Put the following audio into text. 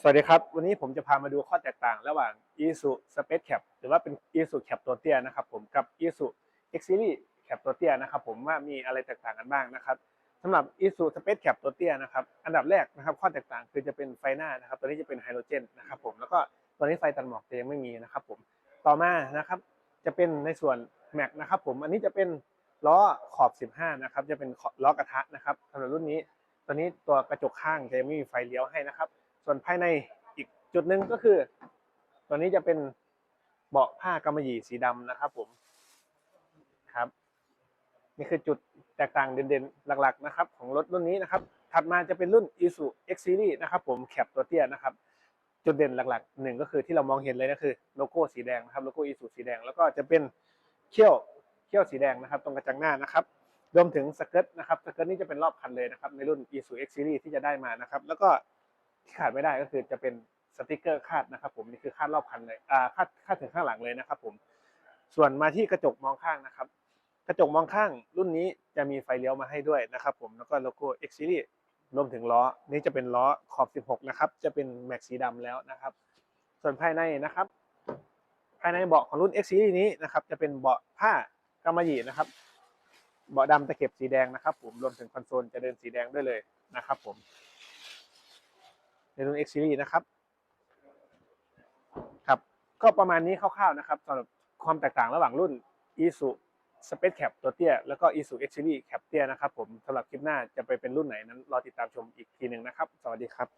สวัสดีครับ วันนี้ผมจะพามาดูข้อแตกต่างระหว่าง Isuzu Space Cap หรือว่าเป็น Isuzu Cap ตัวเตี้ยนะครับผมกับ Isuzu X Series Cap ตัวเตี้ยนะครับผมว่ามีอะไรแตกต่างกันบ้างนะครับสำหรับ Isuzu Space Cap ตัวเตี้ยนะครับอันดับแรกนะครับข้อแตกต่างคือจะเป็นไฟหน้านะครับตัวนี้จะเป็นไฮโดรเจนนะครับผมแล้วก็ตัวนี้ไฟตัดหมอกจะยังไม่มีนะครับผมต่อมานะครับจะเป็นในส่วนแม็กนะครับผมอันนี้จะเป็นล้อขอบ 15 นะครับจะเป็นล้อกระทะนะครับสำหรับรุ่นนี้ ตัวนี้ตัวกระจกข้างจะยังไม่มีไฟเลี้ยวให้นะครับ ส่วนภายในอีกจุดหนึ่งก็คือ ตัวนี้จะเป็นเบาะผ้ากำมะหยี่สีดำนะครับ ผมครับ นี่คือจุดแตกต่างเด่นๆ หลักๆนะครับ ของรถรุ่นนี้นะครับ ถัดมาจะเป็นรุ่น Isuzu X Series นะครับ ผมแคปตัวเตี้ยนะครับ จุดเด่นหลักๆหนึ่งก็คือที่เรามองเห็นเลยก็คือโลโก้สีแดงนะครับโลโก้ Isuzu สีแดงแล้วก็จะเป็นเขี้ยวเขี้ยวสีแดงนะครับ ตรงกระจังหน้านะครับรวมถึงสเกิร์ตนะครับสเกิร์ตนี่จะเป็นรอบคันเลยนะครับในรุ่น Isuzu X Series ที่จะได้มานะครับ แล้วก็ ที่ขาดไม่ได้ก็คือจะเป็นสติกเกอร์คาดนะครับ ผมนี่คือคาดรอบคันเลยอ่าคาดคาดถึงข้างหลังเลยนะครับ ผมส่วนมาที่กระจกมองข้างนะครับ กระจกมองข้างรุ่นนี้จะมีไฟเลี้ยวมาให้ด้วยนะครับ ผมแล้วก็โลโก้ X Series รวมถึงล้อ นี่จะเป็นล้อขอบ 16 นะครับ จะเป็นแม็กสีดำแล้วนะครับ ส่วนภายในนะครับ ภายในเบาะของรุ่น X Series นี้นะครับ จะเป็นเบาะผ้ากำมะหยี่นะครับ เบาะดำตะเข็บสีแดงนะครับ ผมรวมถึงคอนโซลจะเดินสีแดงด้วยเลยนะครับ ผม ในรุ่น X Series นะครับครับก็ประมาณนี้คร่าวๆนะครับสำหรับความแตกต่างระหว่างรุ่น Isuzu Space Cap ตัวเตี้ยแล้วก็ Isuzu X Series Cap เตี้ยนะครับผมสำหรับคลิปหน้าจะไปเป็นรุ่นไหนนั้นรอติดตามชมอีกทีหนึ่งนะครับ สวัสดีครับ